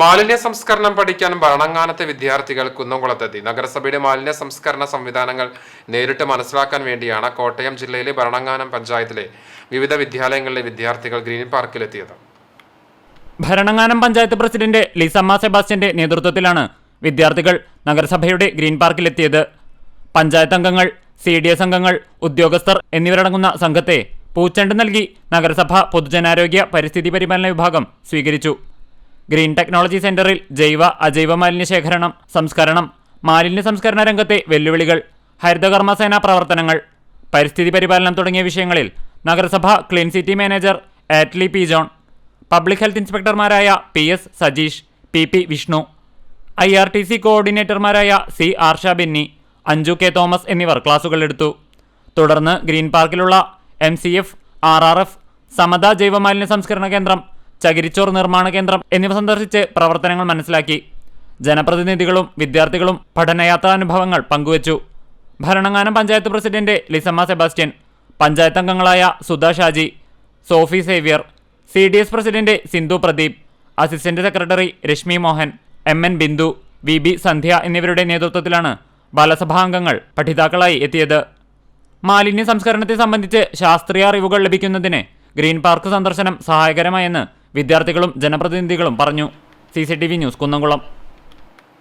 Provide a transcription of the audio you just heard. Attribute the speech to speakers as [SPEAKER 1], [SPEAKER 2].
[SPEAKER 1] മാലിന്യ സംസ്കരണം പഠിക്കാൻ ഭരണങ്ങാനത്തെ വിദ്യാർത്ഥികൾ കുന്നംകുളത്തെത്തി. നഗരസഭയുടെ മാലിന്യ സംസ്കരണ സംവിധാനങ്ങൾ നേരിട്ട് മനസ്സിലാക്കാൻ വേണ്ടിയാണ് കോട്ടയം ജില്ലയിലെ ഭരണങ്ങാനം പഞ്ചായത്തിലെ വിവിധ വിദ്യാലയങ്ങളിലെ വിദ്യാർത്ഥികൾ ഗ്രീൻ പാർക്കിലെത്തിയത്.
[SPEAKER 2] ഭരണങ്ങാനം പഞ്ചായത്ത് പ്രസിഡന്റ് ലിസമ്മ സെബാസ്റ്റ്യന്റെ നേതൃത്വത്തിലാണ് വിദ്യാർത്ഥികൾ നഗരസഭയുടെ ഗ്രീൻ പാർക്കിലെത്തിയത്. പഞ്ചായത്ത് അംഗങ്ങൾ സി ഡി എസ് അംഗങ്ങൾ ഉദ്യോഗസ്ഥർ എന്നിവരടങ്ങുന്ന സംഘത്തെ പൂച്ചെണ്ട് നൽകി നഗരസഭ പൊതുജനാരോഗ്യ പരിസ്ഥിതി പരിപാലന വിഭാഗം സ്വീകരിച്ചു. ഗ്രീൻ ടെക്നോളജി സെന്ററിൽ ജൈവ അജൈവ മാലിന്യ ശേഖരണം സംസ്കരണം മാലിന്യ സംസ്കരണ രംഗത്തെ വെല്ലുവിളികൾ ഹരിതകർമ്മസേന പ്രവർത്തനങ്ങൾ പരിസ്ഥിതി പരിപാലനം തുടങ്ങിയ വിഷയങ്ങളിൽ നഗരസഭ clean city manager Attli P John public health ഇൻസ്പെക്ടർമാരായ P S Sajeesh P P Vishnu I R T C കോർഡിനേറ്റർമാരായ C Arsha Benny Anju K Thomas എന്നിവർ ക്ലാസുകൾ എടുത്തു. തുടർന്ന് green പാർക്കിലുള്ള M C F R R F Samatha ജൈവമാലിന്യ സംസ്കരണ കേന്ദ്രം ചകിരിച്ചോർ നിർമ്മാണ കേന്ദ്രം എന്നിവ സന്ദർശിച്ച് പ്രവർത്തനങ്ങൾ മനസ്സിലാക്കി. ജനപ്രതിനിധികളും വിദ്യാർത്ഥികളും പഠനയാത്രാനുഭവങ്ങൾ പങ്കുവച്ചു. ഭരണങ്ങാനം പഞ്ചായത്ത് പ്രസിഡന്റ് ലിസമ്മ സെബാസ്റ്റ്യൻ പഞ്ചായത്ത് അംഗങ്ങളായ Sudha Shaji Sophie Xavier C D S president Sindhu Pradeep assistant secretary Reshmi Mohan M N Bindu V B Sandhya എന്നിവരുടെ നേതൃത്വത്തിലാണ് ബാലസഭാംഗങ്ങൾ പഠിതാക്കളായി എത്തിയത്. മാലിന്യ സംസ്കരണത്തെ സംബന്ധിച്ച് ശാസ്ത്രീയ അറിവുകൾ ലഭിക്കുന്നതിന് ഗ്രീൻ പാർക്ക് സന്ദർശനം സഹായകരമായെന്ന് വിദ്യാർത്ഥികളും ജനപ്രതിനിധികളും പറഞ്ഞു. C news Kunnamkulam.